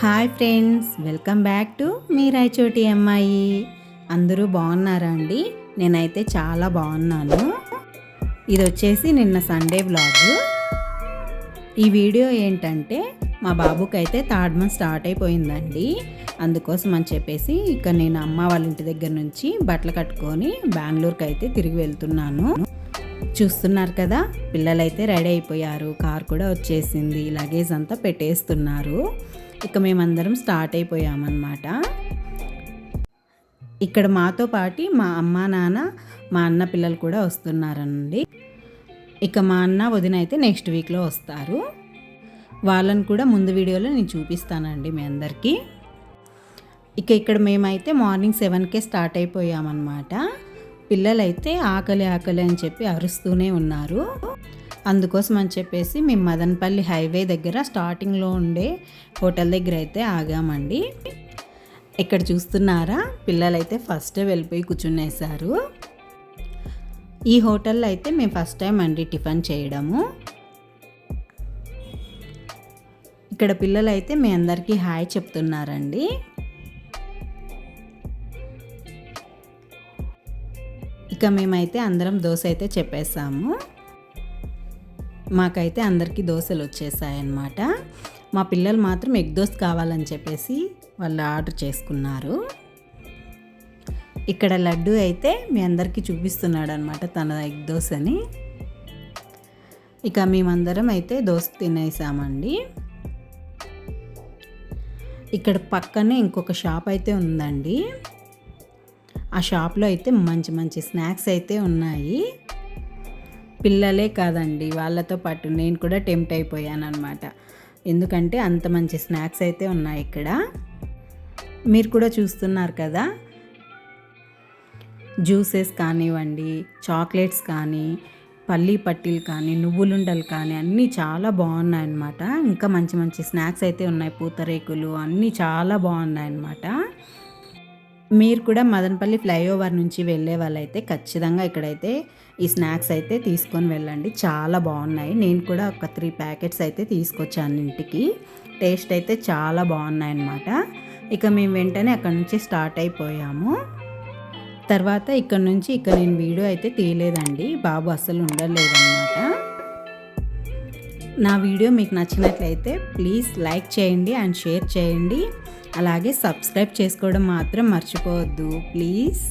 Hi friends welcome back to మీ రాయచోటి అమ్మాయి. అందరూ బాగున్నారా అండి? నేనైతే చాలా బాగున్నాను. ఇది వచ్చేసి నిన్న సండే బ్లాగ్ ఈ వీడియో ఏంటంటే మా బాబుకి అయితే థర్డ్ మంత్ స్టార్ట్ అయిపోయిందండి. అందుకోసం అని చెప్పేసి ఇక నేను అమ్మ వాళ్ళ ఇంటి దగ్గర నుంచి బట్టలు కట్టుకొని బెంగళూరుకి అయితే తిరిగి వెళ్తున్నాను. చూస్తున్నారు కదా? పిల్లలైతే రెడీ అయిపోయారు. కార్ కూడా వచ్చేసింది. లగేజ్ అంతా పెట్టేస్తున్నారు. ఇక మేమందరం స్టార్ట్ అయిపోయామన్నమాట. ఇక్కడ మాతో పాటి మా అమ్మ నాన్న మా అన్న పిల్లలు కూడా వస్తున్నారండి. ఇక మా అన్న వదిన అయితే నెక్స్ట్ వీక్లో వస్తారు. వాళ్ళని కూడా ముందు వీడియోలో నేను చూపిస్తానండి మీ అందరికీ. ఇక ఇక్కడ మేమైతే మార్నింగ్ సెవెన్కే స్టార్ట్ అయిపోయామన్నమాట. పిల్లలైతే ఆకలి ఆకలి అని చెప్పి అరుస్తూనే ఉన్నారు. అందుకోసం అని చెప్పేసి మేము మదనపల్లి హైవే దగ్గర స్టార్టింగ్లో ఉండే హోటల్ దగ్గర అయితే ఆగామండి. ఇక్కడ చూస్తున్నారా? పిల్లలైతే ఫస్టే వెళ్ళిపోయి కూర్చునేసారు ఈ హోటల్లో అయితే మేము ఫస్ట్ టైం అండి టిఫిన్ చేయడము. ఇక్కడ పిల్లలు అయితే మీ అందరికీ హాయ్ చెప్తున్నారండి. ఇక మేమైతే అందరం దోశ అయితే చెప్పేసాము. మాకైతే అందరికీ దోశలు వచ్చేసాయన్నమాట. మా పిల్లలు మాత్రం ఎగ్ దోశ కావాలని చెప్పేసి వాళ్ళు ఆర్డర్ చేసుకున్నారు. ఇక్కడ లడ్డు అయితే మీ అందరికీ చూపిస్తున్నాడు అనమాట తన ఎగ్ దోశని. ఇక మేమందరం అయితే దోశ తినేసామండి. ఇక్కడ పక్కనే ఇంకొక షాప్ అయితే ఉందండి. ఆ షాప్లో అయితే మంచి మంచి స్నాక్స్ అయితే ఉన్నాయి. పిల్లలే కాదండి వాళ్ళతో పాటు నేను కూడా టెంప్ట్ అయిపోయాను అనమాట ఎందుకంటే అంత మంచి స్నాక్స్ అయితే ఉన్నాయి ఇక్కడ. మీరు కూడా చూస్తున్నారు కదా? జ్యూసెస్ కానివ్వండి చాక్లెట్స్ కానీ పల్లీ పట్టీలు కానీ నువ్వులుండలు కానీ అన్నీ చాలా బాగున్నాయి అన్నమాట ఇంకా మంచి మంచి స్నాక్స్ అయితే ఉన్నాయి పూతరేకులు అన్నీ చాలా బాగున్నాయి అన్నమాట మీరు కూడా మదనపల్లి ఫ్లైఓవర్ నుంచి వెళ్ళే వాళ్ళైతే ఖచ్చితంగా ఇక్కడైతే ఈ స్నాక్స్ అయితే తీసుకొని వెళ్ళండి. చాలా బాగున్నాయి. నేను కూడా ఒక త్రీ ప్యాకెట్స్ అయితే తీసుకొచ్చాను ఇంటికి. టేస్ట్ అయితే చాలా బాగున్నాయి అన్నమాట ఇక మేము వెంటనే అక్కడ నుంచి స్టార్ట్ అయిపోయాము. తర్వాత ఇక్కడ నుంచి ఇక నేను వీడియో అయితే తీయలేదండి. బాబు అస్సలు ఉండలేదన్నమాట. నా వీడియో మీకు నచ్చినట్లయితే ప్లీజ్ లైక్ చేయండి అండ్ షేర్ చేయండి. అలాగే సబ్స్క్రైబ్ చేసుకోవడం మాత్రం మర్చిపోవద్దు. ప్లీజ్.